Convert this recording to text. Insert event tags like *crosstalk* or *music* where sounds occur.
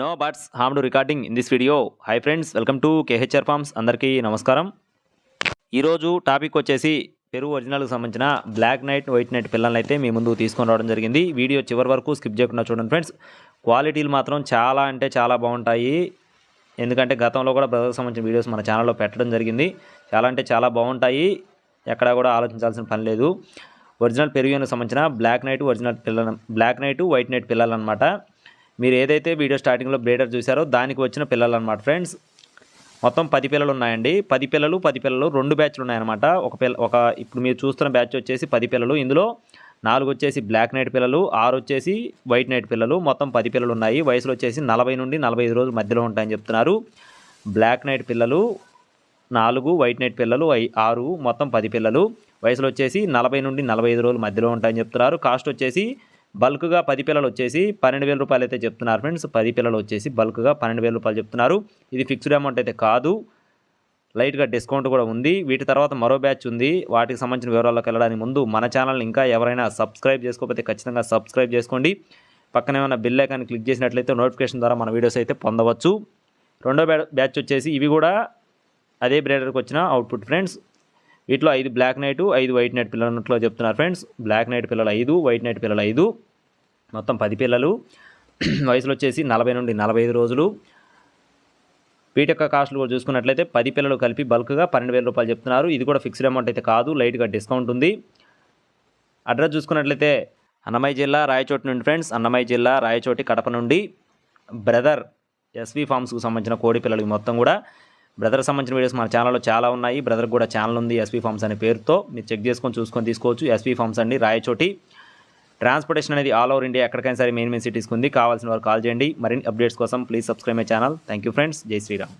No buts హామ్డు recording in this video hi friends welcome to KHR farms అందరికీ నమస్కారం. ఈరోజు topic వచ్చేసి పెరుగు ఒరిజినల్కి సంబంధించిన బ్లాక్ నైట్ వైట్ నైట్ పిల్లల్ని అయితే మీ ముందు తీసుకొని రావడం జరిగింది. వీడియో చివరి వరకు స్కిప్ చేయకుండా చూడండి ఫ్రెండ్స్ క్వాలిటీలు మాత్రం చాలా అంటే చాలా బాగుంటాయి. ఎందుకంటే గతంలో కూడా బ్రదర్కి సంబంధించిన వీడియోస్ మన ఛానల్లో పెట్టడం జరిగింది. చాలా అంటే చాలా బాగుంటాయి. ఎక్కడా కూడా ఆలోచించాల్సిన పని లేదు. ఒరిజినల్ పెరుగుకి సంబంధించిన బ్లాక్ నైట్ ఒరిజినల్ పిల్లల బ్లాక్ నైట్ వైట్ నైట్ పిల్లలు అనమాట మీరు ఏదైతే వీడియో స్టార్టింగ్లో బ్రేడర్ చూసారో దానికి వచ్చిన పిల్లలు అనమాట ఫ్రెండ్స్. మొత్తం పది పిల్లలు ఉన్నాయండి. పది పిల్లలు పది పిల్లలు రెండు బ్యాచ్లు ఉన్నాయన్నమాట. ఒక పిల్ల ఒక ఇప్పుడు మీరు చూస్తున్న బ్యాచ్ వచ్చేసి పది పిల్లలు. ఇందులో నాలుగు వచ్చేసి బ్లాక్ నైట్ పిల్లలు ఆరు వచ్చేసి వైట్ నైట్ పిల్లలు. మొత్తం పది పిల్లలు ఉన్నాయి. వయసులు వచ్చేసి నలభై నుండి నలభై ఐదు రోజుల మధ్యలో ఉంటాయని చెప్తున్నారు. బ్లాక్ నైట్ పిల్లలు నాలుగు వైట్ నైట్ పిల్లలు ఐ ఆరు మొత్తం పది పిల్లలు. వయసులో వచ్చేసి నలభై నుండి నలభై ఐదు రోజుల మధ్యలో ఉంటాయని చెప్తున్నారు. కాస్ట్ వచ్చేసి బల్క్గా పది పిల్లలు వచ్చేసి పన్నెండు వేల రూపాయలు అయితే చెప్తున్నారు ఫ్రెండ్స్. పది పిల్లలు వచ్చేసి బల్క్గా పన్నెండు వేల రూపాయలు చెప్తున్నారు. ఇది ఫిక్స్డ్ అమౌంట్ అయితే కాదు. లైట్గా డిస్కౌంట్ కూడా ఉంది. వీటి తర్వాత మరో బ్యాచ్ ఉంది. వాటికి సంబంధించిన వివరాల్లోకి వెళ్ళడానికి ముందు మన ఛానల్ని ఇంకా ఎవరైనా సబ్స్క్రైబ్ చేసుకోకపోతే ఖచ్చితంగా సబ్స్క్రైబ్ చేసుకోండి. పక్కన ఏమైనా బిల్ ఐకాన్ క్లిక్ చేసినట్లయితే నోటిఫికేషన్ ద్వారా మన వీడియోస్ అయితే పొందవచ్చు. రెండో బ్యాచ్ వచ్చేసి ఇవి కూడా అదే బ్రేడర్కి వచ్చిన అవుట్పుట్ ఫ్రెండ్స్. వీటిలో ఐదు బ్లాక్ నైట్ ఐదు వైట్ నైట్ పిల్లలు ఉన్నట్లు చెప్తున్నారు ఫ్రెండ్స్. బ్లాక్ నైట్ పిల్లలు ఐదు వైట్ నైట్ పిల్లలు ఐదు. మొత్తం పది పిల్లలు. *clears throat* వయసులో వచ్చేసి నలభై నుండి నలభై ఐదు రోజులు. వీటి యొక్క కాస్ట్లు కూడా చూసుకున్నట్లయితే పది పిల్లలు కలిపి బల్క్గా పన్నెండు వేల రూపాయలు చెప్తున్నారు. ఇది కూడా ఫిక్స్డ్ అమౌంట్ అయితే కాదు. లైట్గా డిస్కౌంట్ ఉంది. అడ్రస్ చూసుకున్నట్లయితే అన్నమయ్య జిల్లా రాయచోటి నుండి ఫ్రెండ్స్ అన్నమయ్య జిల్లా రాయచోటి కడప నుండి బ్రదర్ ఎస్వి ఫార్మ్స్కు సంబంధించిన కోడి పిల్లలకి మొత్తం కూడా బ్రదర్ సంబంధించిన వీడియోస్ మన ఛానల్లో చాలా ఉన్నాయి. బ్రదర్ కూడా ఛానల్ ఉంది ఎస్వి ఫార్మ్స్ అనే పేరుతో. మీరు చెక్ చేసుకొని చూసుకొని తీసుకోవచ్చు. ఎస్వి ఫార్మ్స్ అండి రాయచోటి. ట్రాన్స్పోర్టేషన్ అనేది ఆల్ ఓవర్ ఇండియా ఎక్కడికైనా సరే మెయిన్ మెయిన్ సిటీస్కి ఉంది. కావాల్సిన వారు కాల్ చేయండి. మరిన్ని అప్డేట్స్ కోసం please subscribe my channel. Thank you friends. జై శ్రీరామ్.